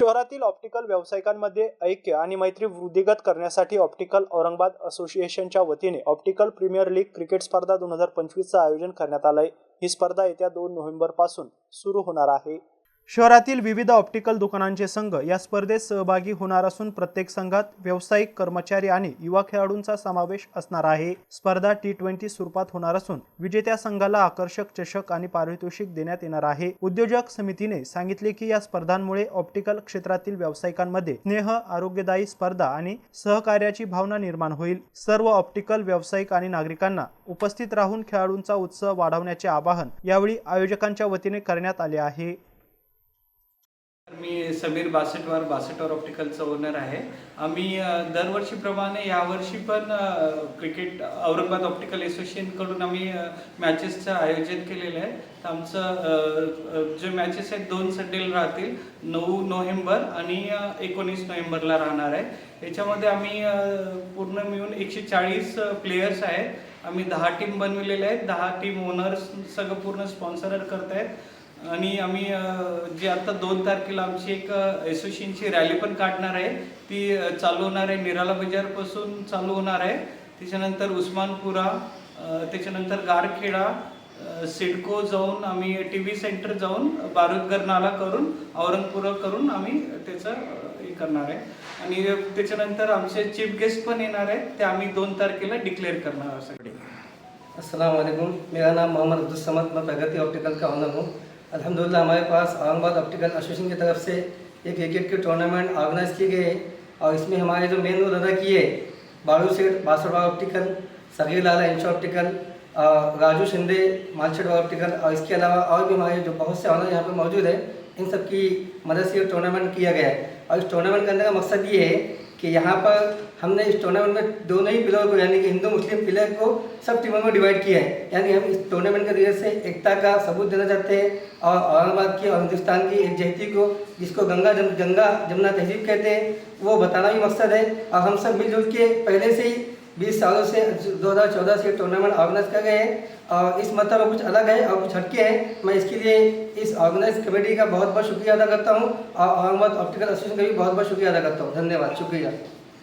शहरातील ऑप्टिकल व्यावसायिकांमध्ये ऐक्य आणि मैत्री वृद्धिगत करण्यासाठी ऑप्टिकल औरंगाबाद असोसिएशनच्या वतीने ऑप्टिकल प्रीमियर लीग क्रिकेट स्पर्धा दोन हजार पंचवीसचं आयोजन करण्यात आलंय. ही स्पर्धा येत्या दोन नोव्हेंबरपासून सुरू होणार आहे. शहरातील विविध ऑप्टिकल दुकानांचे संघ या स्पर्धेत सहभागी होणार असून प्रत्येक संघात व्यावसायिक कर्मचारी आणि युवा खेळाडूंचा समावेश असणार आहे. स्पर्धा टी ट्वेंटी स्वरूपात होणार असून विजेत्या संघाला आकर्षक चषक आणि पारितोषिक देण्यात येणार आहे. उद्योजक समितीने सांगितले की या स्पर्धांमुळे ऑप्टिकल क्षेत्रातील व्यावसायिकांमध्ये स्नेह आरोग्यदायी स्पर्धा आणि सहकार्याची भावना निर्माण होईल. सर्व ऑप्टिकल व्यावसायिक आणि नागरिकांना उपस्थित राहून खेळाडूंचा उत्साह वाढवण्याचे आवाहन यावेळी आयोजकांच्या वतीने करण्यात आले आहे. मी समीर बासटवार बासटवार ऑप्टिकलचा ओनर आहे. आम्ही दरवर्षीप्रमाणे यावर्षी पण क्रिकेट औरंगाबाद ऑप्टिकल असोसिएशनकडून आम्ही मॅचेसचं आयोजन केलेलं आहे. तर आमचं जे मॅचेस आहेत दोन संडेला राहतील नऊ नोव्हेंबर आणि एकोणीस नोव्हेंबरला राहणार आहे. याच्यामध्ये आम्ही पूर्ण मिळून एकशे चाळीस प्लेयर्स आहेत. आम्ही दहा टीम बनविलेल्या आहेत. दहा टीम ओनर्स सगळं पूर्ण स्पॉन्सर करत आहेत आणि आम्ही जे आता दोन तारखेला आमची एक असोसिएशनची रॅली पण काढणार आहे. ती चालू होणार आहे. निराला बाजारपासून चालू होणार आहे. त्याच्यानंतर उस्मानपुरा त्याच्यानंतर गारखेडा सिडको जाऊन आम्ही टी व्ही सेंटर जाऊन बारुदगर नाला करून औरंगपुरा करून आम्ही त्याचं हे करणार आहे. आणि त्याच्यानंतर आमचे चीफ गेस्ट पण येणार आहेत. ते आम्ही दोन तारखेला डिक्लेअर करणार आहोत. सगळे अस्सलाम मेरा नाम मोहम्मद अब्दुल समद. मैं प्रगति ऑप्टिकल का ऑनर हूँ। अल्हम्दुलिल्लाह, हमारे पास औरंगाबाद ऑप्टिकल एसोसिएशन की तरफ़ से एक क्रिकेट के टूर्नामेंट ऑर्गेनाइज किए गए और इसमें हमारे जो मेन रोल अदा किए Balu Seth Basurbag optical Sagir Lala, Insha optical Raju Shinde मालछेड़वा optical और इसके अलावा और भी हमारे जो बहुत से ऑनर यहाँ पर मौजूद है, इन सब की मदद से टूर्नामेंट किया गया है। और इस टूर्नामेंट करने का मकसद ये है कि यहाँ पर हमने इस टूर्नामेंट में दोनों ही प्लेयर को यानी कि हिंदू मुस्लिम प्लेयर को सब टीमों में डिवाइड किया है। यानी हम इस टूर्नामेंट के ज़रिए से एकता का सबूत देना चाहते हैं और औरंगाबाद की और हिंदुस्तान की एक जहती को जिसको गंगा जम, गंगा जमुना तहजीब कहते हैं वो बताना भी मकसद है। और हम सब मिलजुल के पहले से ही बीस सालों से 2014 से टूर्नामेंट ऑर्गेनाइज कर गए हैं और इस मतलब में कुछ अलग है और कुछ हटके हैं। मैं इसके लिए इस ऑर्गेनाइज कमेटी का बहुत बहुत शुक्रिया अदा करता हूँ और औरंगाबाद ऑप्टिकल एसोसिएशन का भी बहुत बहुत शुक्रिया अदा करता हूँ। धन्यवाद। शुक्रिया।